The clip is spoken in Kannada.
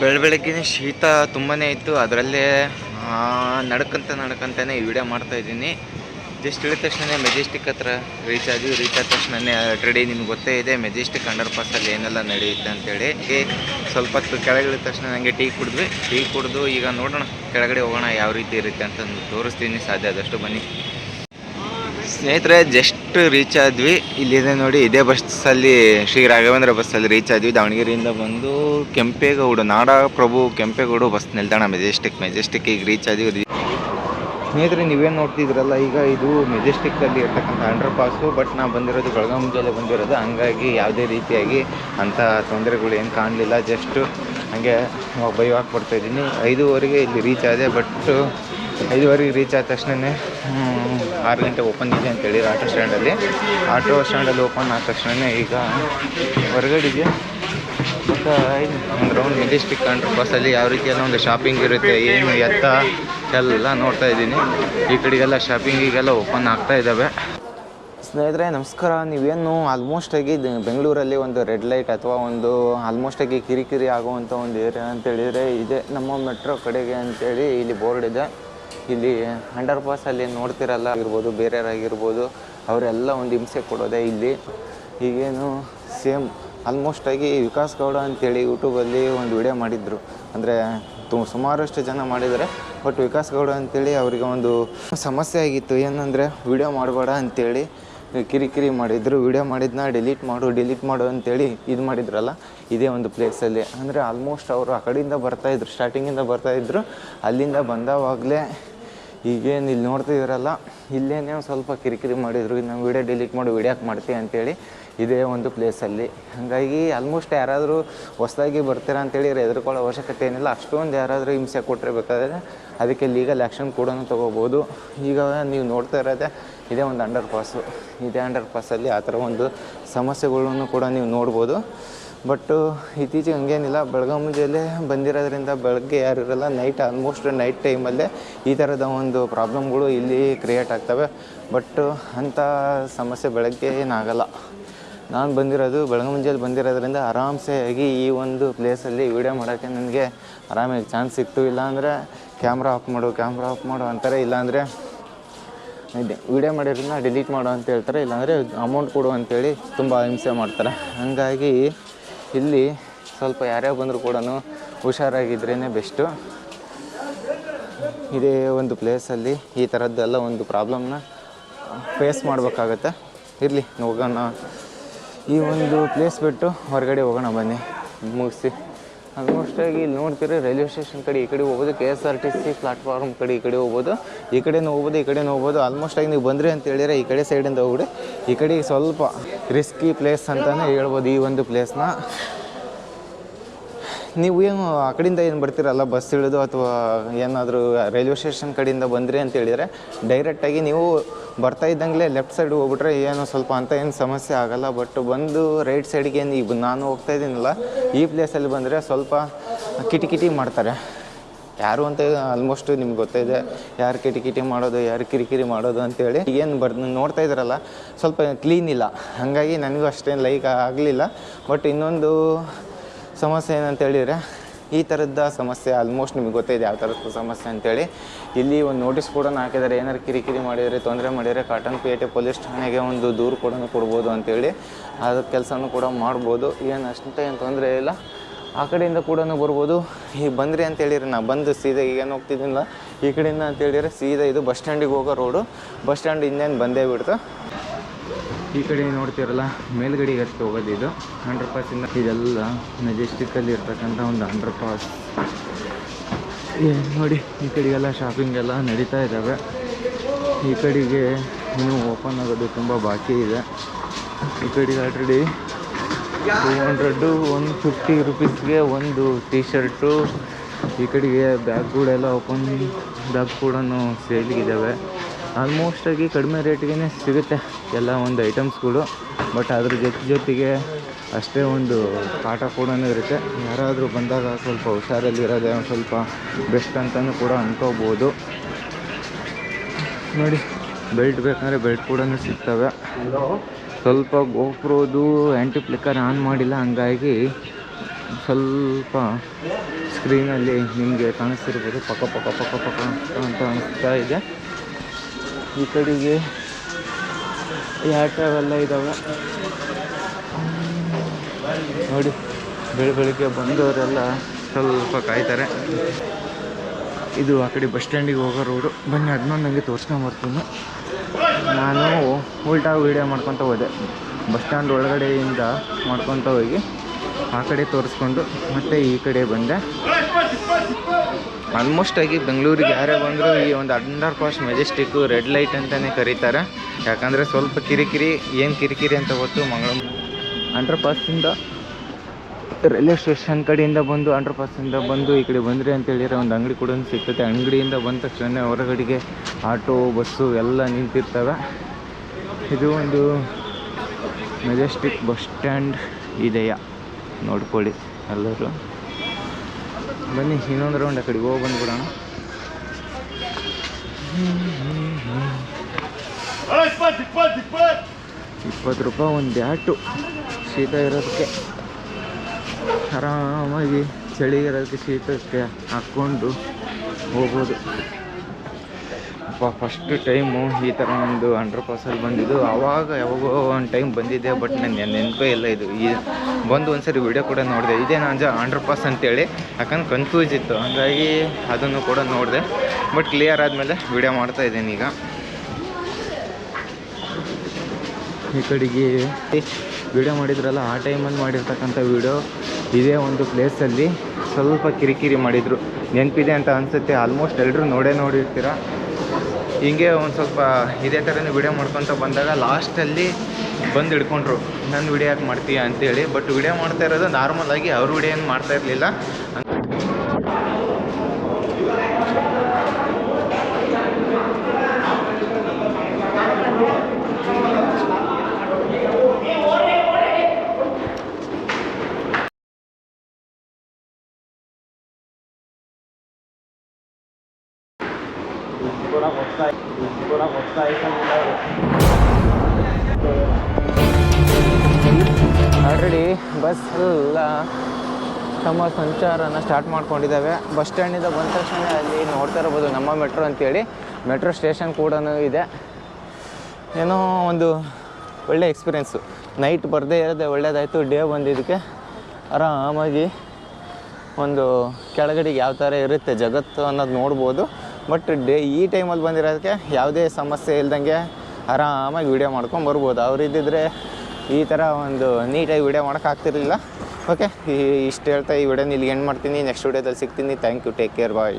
ಬೆಳ ಬೆಳಗ್ಗೆ ಶೀತ ತುಂಬಾ ಇತ್ತು. ಅದರಲ್ಲೇ ನಡ್ಕಂತ ನಡ್ಕಂತಾನೆ ಈ ವಿಡಿಯೋ ಮಾಡ್ತಾ ಇದ್ದೀನಿ. ಜಸ್ಟ್ ಇಳಿದ ತಕ್ಷಣ ಮೆಜೆಸ್ಟಿಕ್ ಹತ್ರ ರೀಚ್ ಆದ್ವಿ. ರೀಚ್ ಆದ ತಕ್ಷಣ ಆಲ್ರೆಡಿ ನಿಮ್ಗೆ ಗೊತ್ತೇ ಇದೆ ಮೆಜೆಸ್ಟಿಕ್ ಅಂಡರ್ ಪಾಸಲ್ಲಿ ಏನೆಲ್ಲ ನಡೆಯುತ್ತೆ ಅಂತೇಳಿ. ಸ್ವಲ್ಪ ಹೊತ್ತು ಕೆಳಗಿಳಿದ ತಕ್ಷಣ ನನಗೆ ಟೀ ಕುಡಿದ್ವಿ. ಟೀ ಕುಡಿದು ಈಗ ನೋಡೋಣ, ಕೆಳಗಡೆ ಹೋಗೋಣ ಯಾವ ರೀತಿ ಇರುತ್ತೆ ಅಂತ ತೋರಿಸ್ತೀನಿ. ಸಾಧ್ಯ ಆದಷ್ಟು ಬನ್ನಿ. ಸ್ನೇಹಿತರೆ ಜಸ್ಟ್ ರೀಚ್ ಆದ್ವಿ. ಇಲ್ಲಿದೆ ನೋಡಿ ಇದೇ ಬಸ್ಸಲ್ಲಿ ಶ್ರೀ ರಾಘವೇಂದ್ರ ಬಸ್ಸಲ್ಲಿ ರೀಚ್ ಆದ್ವಿ. ದಾವಣಗೆರೆಯಿಂದ ಬಂದು ಕೆಂಪೇಗೌಡ ನಾಡ ಪ್ರಭು ಕೆಂಪೇಗೌಡ ಬಸ್ ನಿಲ್ದಾಣ ಮೆಜೆಸ್ಟಿಕ್ ಮೆಜೆಸ್ಟಿಕ್ ಈಗ ರೀಚ್ ಆದ್ವಿ. ಸ್ನೇಹಿತರೆ, ನೀವೇನು ನೋಡ್ತಿದ್ರಲ್ಲ, ಈಗ ಇದು ಮೆಜೆಸ್ಟಿಕ್ಕಲ್ಲಿ ಇರ್ತಕ್ಕಂಥ ಅಂಡರ್ ಪಾಸು ಬಟ್ ನಾವು ಬಂದಿರೋದು ಬೆಳಗಾವಿ ಮುಂಜಾನೆ ಬಂದಿರೋದು. ಹಂಗಾಗಿ ಯಾವುದೇ ರೀತಿಯಾಗಿ ಅಂಥ ತೊಂದರೆಗಳು ಏನು ಕಾಣಲಿಲ್ಲ. ಜಸ್ಟು ಹಾಗೆ ಬೈ ವಾಕ್ ಬರ್ತಾ ಇದ್ದೀನಿ. ಐದೂವರೆಗೆ ಇಲ್ಲಿ ರೀಚ್ ಆದೆ ಬಟ್ ಐದುವರೆಗೆ ರೀಚ್ ಆದ ತಕ್ಷಣವೇ ಆರು ಗಂಟೆ ಓಪನ್ ಇದೆ ಅಂತೇಳಿ ಆಟೋ ಸ್ಟ್ಯಾಂಡಲ್ಲಿ. ಆಟೋ ಸ್ಟ್ಯಾಂಡಲ್ಲಿ ಓಪನ್ ಆದ ತಕ್ಷಣ ಈಗ ಹೊರಗಡೆಗೆ ಮತ್ತು ಒಂದು ರೌಂಡ್ ಮೆಜೆಸ್ಟಿಕ್ ಬಸ್ ಬಸ್ಸಲ್ಲಿ ಯಾವ ರೀತಿ ಎಲ್ಲ ಒಂದು ಶಾಪಿಂಗ್ ಇರುತ್ತೆ, ಏನು ಎತ್ತ ಎಲ್ಲ ನೋಡ್ತಾ ಇದ್ದೀನಿ. ಈ ಕಡೆಗೆಲ್ಲ ಶಾಪಿಂಗಿಗೆಲ್ಲ ಓಪನ್ ಆಗ್ತಾ ಇದ್ದಾವೆ. ಸ್ನೇಹಿತರೆ, ನಮಸ್ಕಾರ. ನೀವೇನು ಆಲ್ಮೋಸ್ಟ್ ಆಗಿ ಬೆಂಗಳೂರಲ್ಲಿ ಒಂದು ರೆಡ್ ಲೈಟ್ ಅಥವಾ ಒಂದು ಆಲ್ಮೋಸ್ಟ್ ಆಗಿ ಕಿರಿಕಿರಿ ಆಗುವಂಥ ಒಂದು ಏರಿಯಾ ಅಂತೇಳಿದರೆ ಇದೆ ನಮ್ಮ ಮೆಟ್ರೋ ಕಡೆಗೆ ಅಂತೇಳಿ ಇಲ್ಲಿ ಬೋರ್ಡ್ ಇದೆ. ಇಲ್ಲಿ ಅಂಡರ್ ಅಲ್ಲಿ ನೋಡ್ತಿರಲ್ಲ, ಆಗಿರ್ಬೋದು, ಬೇರೆಯವರಾಗಿರ್ಬೋದು, ಅವರೆಲ್ಲ ಒಂದು ಹಿಂಸೆ ಕೊಡೋದೇ ಇಲ್ಲಿ. ಈಗೇನು ಸೇಮ್ ಆಲ್ಮೋಸ್ಟ್ ಆಗಿ ವಿಕಾಸ್ ಗೌಡ ಅಂತೇಳಿ ಯೂಟ್ಯೂಬಲ್ಲಿ ಒಂದು ವಿಡಿಯೋ ಮಾಡಿದ್ರು. ಅಂದರೆ ತು ಸುಮಾರಷ್ಟು ಜನ ಮಾಡಿದ್ದಾರೆ ಬಟ್ ವಿಕಾಸ್ ಗೌಡ ಅಂತೇಳಿ ಅವರಿಗೆ ಒಂದು ಸಮಸ್ಯೆ ಆಗಿತ್ತು. ಏನಂದರೆ, ವಿಡಿಯೋ ಮಾಡಬೇಡ ಅಂತೇಳಿ ಕಿರಿಕಿರಿ ಮಾಡಿದ್ರು. ವಿಡಿಯೋ ಮಾಡಿದ್ನ ಡಿಲೀಟ್ ಮಾಡು ಡಿಲೀಟ್ ಮಾಡು ಅಂತೇಳಿ ಇದು ಮಾಡಿದ್ರಲ್ಲ, ಇದೇ ಒಂದು ಪ್ಲೇಸಲ್ಲಿ ಅಂದರೆ ಆಲ್ಮೋಸ್ಟ್ ಅವರು ಆ ಕಡೆಯಿಂದ ಬರ್ತಾಯಿದ್ರು ಸ್ಟಾರ್ಟಿಂಗಿಂದ ಬರ್ತಾಯಿದ್ರು ಅಲ್ಲಿಂದ ಬಂದವಾಗಲೇ ಈಗೇನು ಇಲ್ಲಿ ನೋಡ್ತಿದ್ದೀರಲ್ಲ ಇಲ್ಲೇನೇ ಒಂದು ಸ್ವಲ್ಪ ಕಿರಿಕಿರಿ ಮಾಡಿದ್ರು ನಾವು ವಿಡಿಯೋ ಡಿಲೀಟ್ ಮಾಡಿ ವೀಡಿಯೋಕ್ಕೆ ಮಾಡ್ತೀವಿ ಅಂತೇಳಿ ಇದೇ ಒಂದು ಪ್ಲೇಸಲ್ಲಿ ಹಾಗಾಗಿ ಆಲ್ಮೋಸ್ಟ್ ಯಾರಾದರೂ ಹೊಸದಾಗಿ ಬರ್ತೀರಾ ಅಂತೇಳಿ ಎದುರ್ಕೊಳ್ಳೋ ಅವಶ್ಯಕತೆ ಏನಿಲ್ಲ. ಅಷ್ಟೊಂದು ಯಾರಾದರೂ ಹಿಂಸೆ ಕೊಟ್ಟಿರಬೇಕಾದ್ರೆ ಬೇಕಾದರೆ ಅದಕ್ಕೆ ಲೀಗಲ್ ಆ್ಯಕ್ಷನ್ ಕೂಡ ತೊಗೋಬೋದು. ಈಗ ನೀವು ನೋಡ್ತಾ ಇರೋದೇ ಇದೇ ಒಂದು ಅಂಡರ್ ಪಾಸು ಇದೇ ಅಂಡರ್ ಪಾಸಲ್ಲಿ ಆ ಥರ ಒಂದು ಸಮಸ್ಯೆಗಳನ್ನು ಕೂಡ ನೀವು ನೋಡ್ಬೋದು. ಬಟ್ಟು ಇತ್ತೀಚೆಗೆ ಹಂಗೇನಿಲ್ಲ. ಬೆಳಗಾವಿ ಜಿಲ್ಲೆ ಬಂದಿರೋದ್ರಿಂದ ಬೆಳಗ್ಗೆ ಯಾರು ಇರಲ್ಲ ನೈಟ್ ಆಲ್ಮೋಸ್ಟ್ ನೈಟ್ ಟೈಮಲ್ಲೇ ಈ ಥರದ ಒಂದು ಪ್ರಾಬ್ಲಮ್ಗಳು ಇಲ್ಲಿ ಕ್ರಿಯೇಟ್ ಆಗ್ತವೆ. ಬಟ್ ಅಂಥ ಸಮಸ್ಯೆ ಬೆಳಗ್ಗೆ ಏನಾಗಲ್ಲ. ನಾನು ಬಂದಿರೋದು ಬೆಳಗ್ಗೆ ಮುಂಜಾನೆ ಬಂದಿರೋದ್ರಿಂದ ಆರಾಮ್ಸೆ ಆಗಿ ಈ ಒಂದು ಪ್ಲೇಸಲ್ಲಿ ವೀಡಿಯೋ ಮಾಡೋಕ್ಕೆ ನನಗೆ ಆರಾಮಾಗಿ ಚಾನ್ಸ್ ಸಿಕ್ತು. ಇಲ್ಲಾಂದರೆ ಕ್ಯಾಮ್ರಾ ಆಫ್ ಮಾಡು ಕ್ಯಾಮ್ರಾ ಆಫ್ ಮಾಡು ಅಂತಾರೆ. ಇಲ್ಲಾಂದರೆ ಇದೆ. ವಿಡಿಯೋ ಮಾಡಿರೋದನ್ನ ಡಿಲೀಟ್ ಮಾಡು ಅಂತ ಹೇಳ್ತಾರೆ. ಇಲ್ಲಾಂದರೆ ಅಮೌಂಟ್ ಕೊಡು ಅಂತೇಳಿ ತುಂಬ ಹಿಂಸೆ ಮಾಡ್ತಾರೆ. ಹಾಗಾಗಿ ಇಲ್ಲಿ ಸ್ವಲ್ಪ ಯಾರ್ಯಾವ ಬಂದರೂ ಕೂಡ ಹುಷಾರಾಗಿದ್ರೇ ಬೆಸ್ಟು. ಇದೇ ಒಂದು ಪ್ಲೇಸಲ್ಲಿ ಈ ಥರದ್ದೆಲ್ಲ ಒಂದು ಪ್ರಾಬ್ಲಮ್ನ ಫೇಸ್ ಮಾಡಬೇಕಾಗತ್ತೆ. ಇರಲಿ, ಹೋಗೋಣ. ಈ ಒಂದು ಪ್ಲೇಸ್ ಬಿಟ್ಟು ಹೊರಗಡೆ ಹೋಗೋಣ ಬನ್ನಿ. ಮುಗಿಸಿ. ಆಲ್ಮೋಸ್ಟ್ ಆಗಿ ಇಲ್ಲಿ ನೋಡ್ತೀರಿ, ರೈಲ್ವೆ ಸ್ಟೇಷನ್ ಕಡೆ ಈ ಕಡೆ ಹೋಗ್ಬೋದು K S R T C platform ಕಡೆ ಈ ಕಡೆ ಹೋಗ್ಬೋದು. ಈ ಕಡೆನೂ ಹೋಗ್ಬೋದು, ಈ ಕಡೆನೂ ಹೋಗ್ಬೋದು. ಆಲ್ಮೋಸ್ಟ್ ಆಗಿ ನೀವು ಬಂದ್ರಿ ಅಂತ ಹೇಳಿದ್ರೆ ಈ ಕಡೆ ಸೈಡಿಂದ ಹೋಗ್ಬಿಡಿ. ಈ ಕಡೆ ಸ್ವಲ್ಪ ರಿಸ್ಕಿ ಪ್ಲೇಸ್ ಅಂತಲೇ ಹೇಳ್ಬೋದು ಈ ಒಂದು ಪ್ಲೇಸ್ನ ನೀವು ಏನು ಆ ಕಡೆಯಿಂದ ಏನು ಬರ್ತೀರಲ್ಲ ಬಸ್ ಇಳಿದು ಅಥವಾ ಏನಾದರೂ ರೈಲ್ವೆ ಸ್ಟೇಷನ್ ಕಡೆಯಿಂದ ಬಂದ್ರಿ ಅಂತ ಹೇಳಿದರೆ ಡೈರೆಕ್ಟಾಗಿ ನೀವು ಬರ್ತಾ ಇದ್ದಂಗೆ ಲೆಫ್ಟ್ ಸೈಡ್ ಹೋಗ್ಬಿಟ್ರೆ ಏನು ಸ್ವಲ್ಪ ಅಂತ ಏನು ಸಮಸ್ಯೆ ಆಗಲ್ಲ ಬಟ್ ಬಂದು ರೈಟ್ ಸೈಡ್ಗೆ ಏನು ಈಗ ನಾನು ಹೋಗ್ತಾ ಇದ್ದೀನಲ್ಲ, ಈ ಪ್ಲೇಸಲ್ಲಿ ಬಂದರೆ ಸ್ವಲ್ಪ ಕಿಟಿಕಿಟಿ ಮಾಡ್ತಾರೆ. ಯಾರು ಅಂತ ಆಲ್ಮೋಸ್ಟ್ ನಿಮ್ಗೆ ಗೊತ್ತಿದೆ, ಯಾರು ಕಿಟಿಕಿಟಿ ಮಾಡೋದು, ಯಾರು ಕಿರಿಕಿರಿ ಮಾಡೋದು ಅಂತೇಳಿ. ಏನು ಬರ್, ನೋಡ್ತಾ ಇದ್ರಲ್ಲ ಸ್ವಲ್ಪ ಕ್ಲೀನ್ ಇಲ್ಲ. ಹಾಗಾಗಿ ನನಗೂ ಅಷ್ಟೇನು ಲೈಕ್ ಆಗಲಿಲ್ಲ. ಬಟ್ ಇನ್ನೊಂದು ಸಮಸ್ಯೆ ಏನಂತ ಹೇಳಿದರೆ ಈ ಥರದ ಸಮಸ್ಯೆ ಆಲ್ಮೋಸ್ಟ್ ನಿಮಗೆ ಗೊತ್ತಿದೆ ಯಾವ ಥರದ ಸಮಸ್ಯೆ ಅಂತೇಳಿ. ಇಲ್ಲಿ ಒಂದು ನೋಟಿಸ್ ಕೂಡ ಹಾಕಿದ್ದಾರೆ. ಏನಾರು ಕಿರಿಕಿರಿ ಮಾಡಿದರೆ, ತೊಂದರೆ ಮಾಡಿದರೆ ಕಾಟನ್ ಪೇಟೆ ಪೊಲೀಸ್ ಠಾಣೆಗೆ ಒಂದು ದೂರು ಕೂಡ ಕೊಡ್ಬೋದು ಅಂತೇಳಿ. ಅದ್ರ ಕೆಲಸನೂ ಕೂಡ ಮಾಡ್ಬೋದು. ಏನು ಅಷ್ಟೇ ಏನು ತೊಂದರೆ ಇಲ್ಲ. ಆ ಕಡೆಯಿಂದ ಕೂಡ ಬರ್ಬೋದು. ಈಗ ಬಂದ್ರಿ ಅಂತ ಹೇಳಿರಿ ನಾ ಬಂದು ಸೀದಾ ಈಗೇನು ಹೋಗ್ತಿದ್ದಿಲ್ಲ. ಈ ಕಡೆಯಿಂದ ಅಂತ ಹೇಳಿದ್ರೆ ಸೀದಾ ಇದು ಬಸ್ ಸ್ಟ್ಯಾಂಡಿಗೆ ಹೋಗೋ ರೋಡು ಬಸ್ ಸ್ಟ್ಯಾಂಡ್ ಇನ್ನೇನು ಬಂದೇ ಬಿಡ್ತು. ಈ ಕಡೆ ನೋಡ್ತಿರಲ್ಲ, ಮೇಲ್ಗಡೆ ಅಷ್ಟು ಹೋಗೋದು ಇದು. ಅಂಡರ್ ಪಾಸಿಂದ ಇದೆಲ್ಲ ಮೆಜೆಸ್ಟಿಕ್ಕಲ್ಲಿ ಇರ್ತಕ್ಕಂಥ ಒಂದು ಅಂಡರ್ ಪಾಸ್ ನೋಡಿ, ಈ ಕಡೆಗೆಲ್ಲ ಶಾಪಿಂಗ್ ಎಲ್ಲ ನಡೀತಾ ಇದ್ದಾವೆ. ಈ ಕಡೆಗೆ ಇನ್ನೂ ಓಪನ್ ಆಗೋದು ತುಂಬ ಬಾಕಿ ಇದೆ. ಈ ಕಡೆಗೆ already two hundred one fifty ರುಪೀಸ್ಗೆ ಒಂದು ಟೀ ಶರ್ಟು ಈ ಕಡೆಗೆ ಬ್ಯಾಗ್ಗಳೆಲ್ಲ ಓಪನ್ ಬ್ಯಾಗ್ ಕೂಡ ಆಲ್ಮೋಸ್ಟ್ ಆಗಿ ಕಡಿಮೆ ರೇಟ್ಗೆ ಸಿಗುತ್ತೆ. ಎಲ್ಲ ಒಂದು ಐಟಮ್ಸ್ಗಳು, ಬಟ್ ಅದ್ರ ಜೊತೆ ಜೊತೆಗೆ ಅಷ್ಟೇ ಒಂದು ಕಾಟ ಕೂಡ ಇರುತ್ತೆ. ಯಾರಾದರೂ ಬಂದಾಗ ಸ್ವಲ್ಪ ಹುಷಾರಲ್ಲಿರೋದೇ ಒಂದು ಸ್ವಲ್ಪ ಬೆಸ್ಟ್ ಅಂತಲೂ ಕೂಡ ಅಂದ್ಕೋಬೋದು ನೋಡಿ, ಬೆಲ್ಟ್ ಬೇಕಂದರೆ ಬೆಲ್ಟ್ ಕೂಡ ಸಿಗ್ತವೆ. ಸ್ವಲ್ಪ ಗೋಪ್ರೋದು ಆ್ಯಂಟಿ ಫ್ಲಿಕ್ಕರ್ ಆನ್ ಮಾಡಿಲ್ಲ, ಹಂಗಾಗಿ ಸ್ವಲ್ಪ ಸ್ಕ್ರೀನಲ್ಲಿ ನಿಮಗೆ ಕಾಣಿಸ್ತಿರ್ಬೋದು ಪಕ್ಕ ಪಕ್ಕ ಪಕ್ಕ ಪಕ್ಕ ಅಂತ ಅನಿಸ್ತಾ ಇದೆ. ಈ ಕಡೆಗೆ ಎಲ್ಲ ಇದ್ದಾವೆ ನೋಡಿ, ಬೆಳ, ಬೆಳಿಗ್ಗೆ ಬಂದವರೆಲ್ಲ ಸ್ವಲ್ಪ ಕಾಯ್ತಾರೆ. ಇದು ಆ ಕಡೆ ಬಸ್ ಸ್ಟ್ಯಾಂಡಿಗೆ ಹೋಗೋ ರೋಡು. ಬನ್ನಿ ಅದನ್ನೊಂದು ನನಗೆ ತೋರಿಸ್ಕೊಂಬರ್ತೀನಿ ನಾನು ಉಲ್ಟಾ ವೀಡಿಯೋ ಮಾಡ್ಕೊತ ಹೋದೆ. ಬಸ್ ಸ್ಟ್ಯಾಂಡ್ ಒಳಗಡೆಯಿಂದ ಮಾಡ್ಕೊತ ಹೋಗಿ ಆ ಕಡೆ ತೋರಿಸ್ಕೊಂಡು ಮತ್ತೆ ಈ ಕಡೆ ಬಂದೆ. ಆಲ್ಮೋಸ್ಟ್ ಆಗಿ ಬೆಂಗಳೂರಿಗೆ ಯಾರೇ ಬಂದರೂ ಈ ಒಂದು under pass Majestic red light ಅಂತಲೇ ಕರೀತಾರೆ. ಯಾಕಂದರೆ ಸ್ವಲ್ಪ ಕಿರಿಕಿರಿ, ಏನು ಕಿರಿಕಿರಿ ಅಂತ ಗೊತ್ತು? ಮಂಗಳೂರು. ಅಂಡರ್ ಪಾಸಿಂದ ರೈಲ್ವೆ ಸ್ಟೇಷನ್ ಕಡೆಯಿಂದ ಬಂದು ಅಂಡರ್ ಪಾಸಿಂದ ಬಂದು ಈ ಕಡೆ ಬಂದ್ರಿ ಅಂತ ಹೇಳಿದ್ರೆ ಒಂದು ಅಂಗಡಿ ಕೂಡ ಸಿಗ್ತದೆ ಅಂಗಡಿಯಿಂದ ಬಂದ ತಕ್ಷಣ ಹೊರಗಡೆಗೆ ಆಟೋ, ಬಸ್ಸು ಎಲ್ಲ ನಿಂತಿರ್ತವೆ. ಇದು ಒಂದು ಮೆಜೆಸ್ಟಿಕ್ ಬಸ್ ಸ್ಟ್ಯಾಂಡ್ ಇದೆಯಾ? ನೋಡ್ಕೊಳ್ಳಿ ಎಲ್ಲರೂ. ಬನ್ನಿ ಇನ್ನೊಂದು ರೌಂಡ್ ಆ ಕಡೆ ಹೋಗಿ ಬಂದ್ಬಿಡೋಣ ಇಪ್ಪತ್ತು ರೂಪಾಯಿ ಒಂದು ಬ್ಯಾಟು. ಶೀತ ಇರೋದಕ್ಕೆ. ಆರಾಮಾಗಿ ಚಳಿ ಇರೋದಕ್ಕೆ ಶೀತಕ್ಕೆ ಹಾಕ್ಕೊಂಡು ಹೋಗ್ಬೋದು. ಅಪ್ಪ ಫಸ್ಟ್ ಟೈಮು ಈ ಥರ ಒಂದು ಅಂಡರ್ ಪಾಸಲ್ಲಿ ಬಂದಿದ್ದು. ಆವಾಗ ಯಾವಾಗೋ ಒಂದು ಟೈಮ್ ಬಂದಿದ್ದೆ ಬಟ್ ನನಗೆ ನೆನಪೇ ಇಲ್ಲ ಇದು. ಈ ಬಂದು ಒಂದ್ಸರಿ ವಿಡಿಯೋ ಕೂಡ ನೋಡಿದೆ. ಇದೇ ನಾನು ಅಂಡರ್ ಪಾಸ್ ಅಂತೇಳಿ. ಯಾಕಂದ್ರೆ ಕನ್ಫ್ಯೂಸ್ ಇತ್ತು. ಹಾಗಾಗಿ ಅದನ್ನು ಕೂಡ ನೋಡಿದೆ. ಬಟ್ ಕ್ಲಿಯರ್ ಆದಮೇಲೆ ವಿಡಿಯೋ ಮಾಡ್ತಾ ಇದ್ದೀನಿ ಈಗ. ಈ ಕಡೆಗೆ ವಿಡಿಯೋ ಮಾಡಿದ್ರಲ್ಲ, ಆ ಟೈಮಲ್ಲಿ ಮಾಡಿರ್ತಕ್ಕಂಥ ವಿಡಿಯೋ ಇದೇ ಒಂದು ಪ್ಲೇಸಲ್ಲಿ ಸ್ವಲ್ಪ ಕಿರಿಕಿರಿ ಮಾಡಿದರು. ನೆನಪಿದೆ ಅಂತ ಅನಿಸುತ್ತೆ. ಆಲ್ಮೋಸ್ಟ್ ಎಲ್ಲರೂ ನೋಡೇ ನೋಡಿರ್ತೀರ. ಹಿಂಗೆ ಒಂದು ಸ್ವಲ್ಪ ಇದೇ ಥರನೇ ವಿಡಿಯೋ ಮಾಡ್ಕೊತ ಬಂದಾಗ ಲಾಸ್ಟಲ್ಲಿ ಬಂದು ಹಿಡ್ಕೊಂಡ್ರು. ನನ್ನ ವಿಡಿಯೋ ಯಾಕೆ ಮಾಡ್ತೀಯ? ಅಂತೇಳಿ. ಬಟ್ ವಿಡಿಯೋ ಮಾಡ್ತಾ ಇರೋದು ನಾರ್ಮಲ್ ಆಗಿ ಅವ್ರ ವಿಡಿಯೋ ಏನು ಮಾಡ್ತಾ ಇರಲಿಲ್ಲ. ಆಲ್ರೆಡಿ ಬಸ್ ಎಲ್ಲ ತಮ್ಮ ಸಂಚಾರನ ಸ್ಟಾರ್ಟ್ ಮಾಡ್ಕೊಂಡಿದ್ದಾವೆ. ಬಸ್ ಸ್ಟ್ಯಾಂಡಿಂದ ಬಂದ ತಕ್ಷಣ ಅಲ್ಲಿ ನೋಡ್ತಾ ಇರ್ಬೋದು ನಮ್ಮ ಮೆಟ್ರೋ ಅಂತೇಳಿ. ಮೆಟ್ರೋ ಸ್ಟೇಷನ್ ಕೂಡ ಇದೆ. ಏನೋ ಒಂದು ಒಳ್ಳೆ ಎಕ್ಸ್ಪೀರಿಯೆನ್ಸು ನೈಟ್ ಬರದೇ ಇರೋದೆ ಒಳ್ಳೇದಾಯಿತು. ಡೇ ಬಂದಿದ್ದಕ್ಕೆ ಆರಾಮಾಗಿ ಒಂದು ಕೆಳಗಡೆಗೆ ಯಾವ ಥರ ಇರುತ್ತೆ ಜಗತ್ತು ಅನ್ನೋದು ನೋಡ್ಬೋದು. ಬಟ್ ಡೇ ಈ ಟೈಮಲ್ಲಿ ಬಂದಿರೋದಕ್ಕೆ ಯಾವುದೇ ಸಮಸ್ಯೆ ಇಲ್ದಂಗೆ ಆರಾಮಾಗಿ ವೀಡಿಯೋ ಮಾಡ್ಕೊಂಡು ಬರ್ಬೋದು. ಅವ್ರು ಇದ್ದಿದ್ರೆ ಈ ಥರ ಒಂದು ನೀಟಾಗಿ ವೀಡಿಯೋ ಮಾಡೋಕ್ಕಾಗ್ತಿರ್ಲಿಲ್ಲ ಓಕೆ ಇಷ್ಟು ಹೇಳ್ತಾ ಈ ವಿಡಿಯೋನ ಇಲ್ಲಿಗೆ ಎಂಡ್ ಮಾಡ್ತೀನಿ. ನೆಕ್ಸ್ಟ್ ವಿಡಿಯೋದಲ್ಲಿ ಸಿಗ್ತೀನಿ. Thank you take care bye